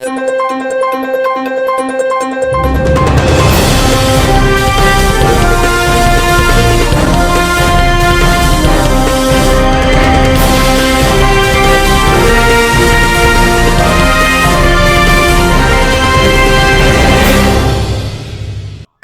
you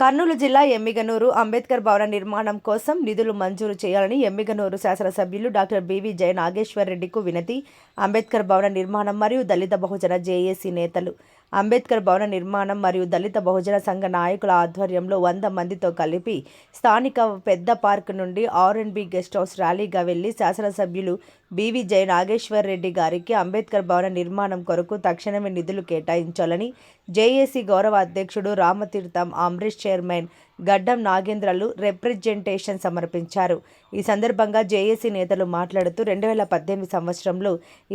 Kurnool జిల్లా ఎమ్మిగనూరు అంబేద్కర్ భవన నిర్మాణం కోసం నిధులు మంజూరు చేయాలని ఎమ్మిగనూరు శాసనసభ్యులు డాక్టర్ బివి జయ నాగేశ్వర్ రెడ్డికు వినతి. అంబేద్కర్ భవన నిర్మాణం మరియు దళిత బహుజన జేఏసీ నేతలు అంబేద్కర్ భవన నిర్మాణం మరియు దళిత బహుజన సంఘ నాయకుల ఆధ్వర్యంలో వంద మందితో కలిపి స్థానిక పెద్ద పార్క్ నుండి R and B guest house ర్యాలీగా వెళ్ళి శాసనసభ్యులు బివి జయ నాగేశ్వర్ రెడ్డి గారికి అంబేద్కర్ భవన నిర్మాణం కొరకు తక్షణమే నిధులు కేటాయించాలని జేఏసీ గౌరవ అధ్యక్షుడు రామతీర్థం అమరీష్ చైర్మన్ గడ్డం నాగేంద్రలు రిప్రజెంటేషన్ సమర్పించారు. ఈ సందర్భంగా జేఏసీ నేతలు మాట్లాడుతూ రెండు వేల పద్దెనిమిది సంవత్సరంలో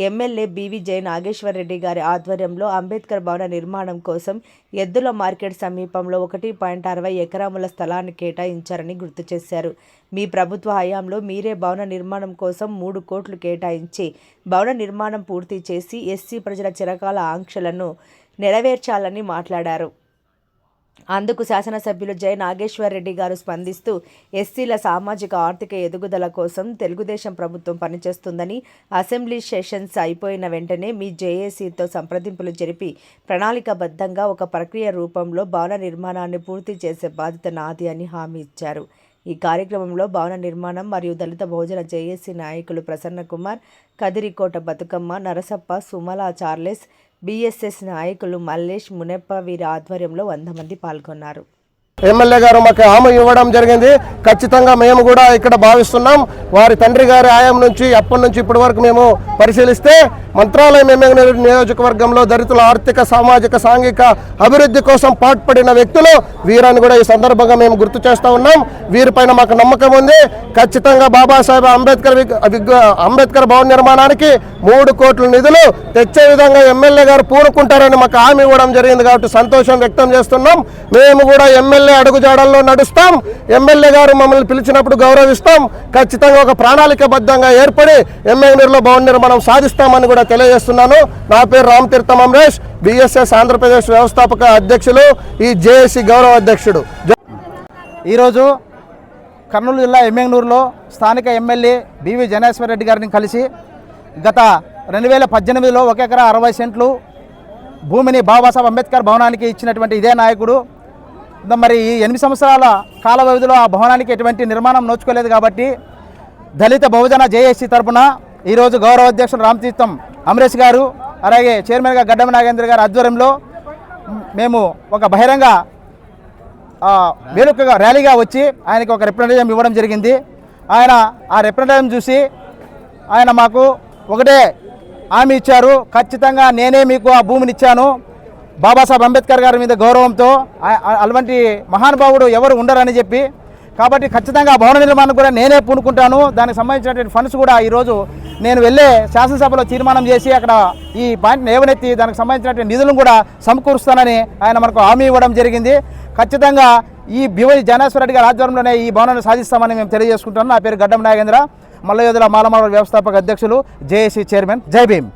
ఎమ్మెల్యే బివి జయ నాగేశ్వర్ రెడ్డి గారి ఆధ్వర్యంలో అంబేద్కర్ భవన నిర్మాణం కోసం ఎద్దుల మార్కెట్ సమీపంలో ఒకటి పాయింట్ అరవై ఎకరాముల స్థలాన్ని కేటాయించారని గుర్తు చేశారు. మీ ప్రభుత్వ హయాంలో మీరే భవన నిర్మాణం కోసం మూడు కోట్లు కేటాయించి భవన నిర్మాణం పూర్తి చేసి ఎస్సీ ప్రజల చిరకాల ఆంక్షలను నెరవేర్చాలని మాట్లాడారు. అందుకు శాసనసభ్యులు జై నాగేశ్వర్ రెడ్డి గారు స్పందిస్తూ ఎస్సీల సామాజిక ఆర్థిక ఎదుగుదల కోసం తెలుగుదేశం ప్రభుత్వం పనిచేస్తుందని అసెంబ్లీ సెషన్స్ అయిపోయిన వెంటనే మీ జేఏసీతో సంప్రదింపులు జరిపి ప్రణాళికబద్ధంగా ఒక ప్రక్రియ రూపంలో భవన నిర్మాణాన్ని పూర్తి చేసే బాధ్యత నాది అని హామీ ఇచ్చారు. ఈ కార్యక్రమంలో భవన నిర్మాణం మరియు దళిత భోజన జేఏసీ నాయకులు ప్రసన్నకుమార్ కదిరికోట బతుకమ్మ నరసప్ప సుమల చార్లెస్ బీఎస్ఎస్ నాయకులు మల్లేష్ మునెప్ప వీరి ఆధ్వర్యంలో వంద మంది పాల్గొన్నారు. ఎమ్మెల్యే గారు మాకు హామీ ఇవ్వడం జరిగింది. ఖచ్చితంగా మేము కూడా ఇక్కడ భావిస్తున్నాం. వారి తండ్రి గారి ఆయం నుంచి అప్పటి నుంచి ఇప్పటి వరకు మేము పరిశీలిస్తే మంత్రాలయం ఎమ్మెల్యే నియోజకవర్గంలో దళితుల ఆర్థిక సామాజిక సాంఘిక అభివృద్ధి కోసం పాటుపడిన వ్యక్తులు వీరని కూడా ఈ సందర్భంగా మేము గుర్తు చేస్తూ ఉన్నాం. వీరిపైన మాకు నమ్మకం ఉంది. ఖచ్చితంగా బాబాసాహెబ్ అంబేద్కర్ విగ్- విగ్- అంబేద్కర్ భవన్ నిర్మాణానికి మూడు కోట్ల నిధులు తెచ్చే విధంగా ఎమ్మెల్యే గారు పూనుకుంటారని మాకు హామీ ఇవ్వడం జరిగింది కాబట్టి సంతోషం వ్యక్తం చేస్తున్నాం. మేము కూడా ఎమ్మెల్యే అడుగుజాడల్లో నడుస్తాం. ఎమ్మెల్యే గారు మమ్మల్ని పిలిచినప్పుడు గౌరవిస్తాం. ఖచ్చితంగా ఒక ప్రణాళికబద్ధంగా ఏర్పడి ఎమ్మెల్యేలో భవన నిర్మాణం సాధిస్తామని కూడా తెలియజేస్తున్నాను. నా పేరు రామతీర్థం అమరేష్ బిఎస్ఎస్ ఆంధ్రప్రదేశ్ వ్యవస్థాపక అధ్యక్షులు ఈ జేఏసీ గౌరవ అధ్యక్షుడు. ఈరోజు కర్నూలు జిల్లా ఎమ్మెంగనూరులో స్థానిక ఎమ్మెల్యే బివి జనేశ్వర్ రెడ్డి గారిని కలిసి గత రెండు వేల పద్దెనిమిదిలో ఒక ఎకరా అరవై సెంట్లు భూమిని బాబాసాహెబ్ అంబేద్కర్ భవనానికి ఇచ్చినటువంటి ఇదే నాయకుడు మరి ఈ ఎనిమిది సంవత్సరాల కాల వ్యవధిలో ఆ భవనానికి ఎటువంటి నిర్మాణం నోచుకోలేదు కాబట్టి దళిత బహుజన జేఏసీ తరపున ఈరోజు గౌరవ అధ్యక్షుడు రామతీర్థం అమరేష్ గారు అలాగే చైర్మన్గా గడ్డం నాగేంద్ర గారి ఆధ్వర్యంలో మేము ఒక బహిరంగ వేడుకగా ర్యాలీగా వచ్చి ఆయనకి ఒక రిప్రజెంటేషన్ ఇవ్వడం జరిగింది. ఆయన ఆ రిప్రజెంటేషన్ చూసి ఆయన మాకు ఒకటే హామీ ఇచ్చారు. ఖచ్చితంగా నేనే మీకు ఆ భూమిని ఇచ్చాను. బాబాసాహెబ్ అంబేద్కర్ గారి మీద గౌరవంతో అలాంటి అటువంటి మహానుభావుడు ఎవరు ఉండరని చెప్పి కాబట్టి ఖచ్చితంగా భవన నిర్మాణం కూడా నేనే పూనుకుంటాను. దానికి సంబంధించినటువంటి ఫండ్స్ కూడా ఈరోజు నేను వెళ్ళే శాసనసభలో తీర్మానం చేసి అక్కడ ఈ పాయింట్ లేవనెత్తి దానికి సంబంధించినటువంటి నిధులను కూడా సమకూరుస్తానని ఆయన మనకు హామీ ఇవ్వడం జరిగింది. ఖచ్చితంగా ఈ బివై జనేశ్వర రెడ్డి గారి ఆధ్వర్యంలోనే ఈ భవనాన్ని సాధిస్తామని మేము తెలియజేసుకుంటున్నాం. నా పేరు గడ్డం నాగేంద్ర మల్లయోధుల మాలమాల వ్యవస్థాపక అధ్యక్షులు జేఏసీ చైర్మన్ జై భీమ్.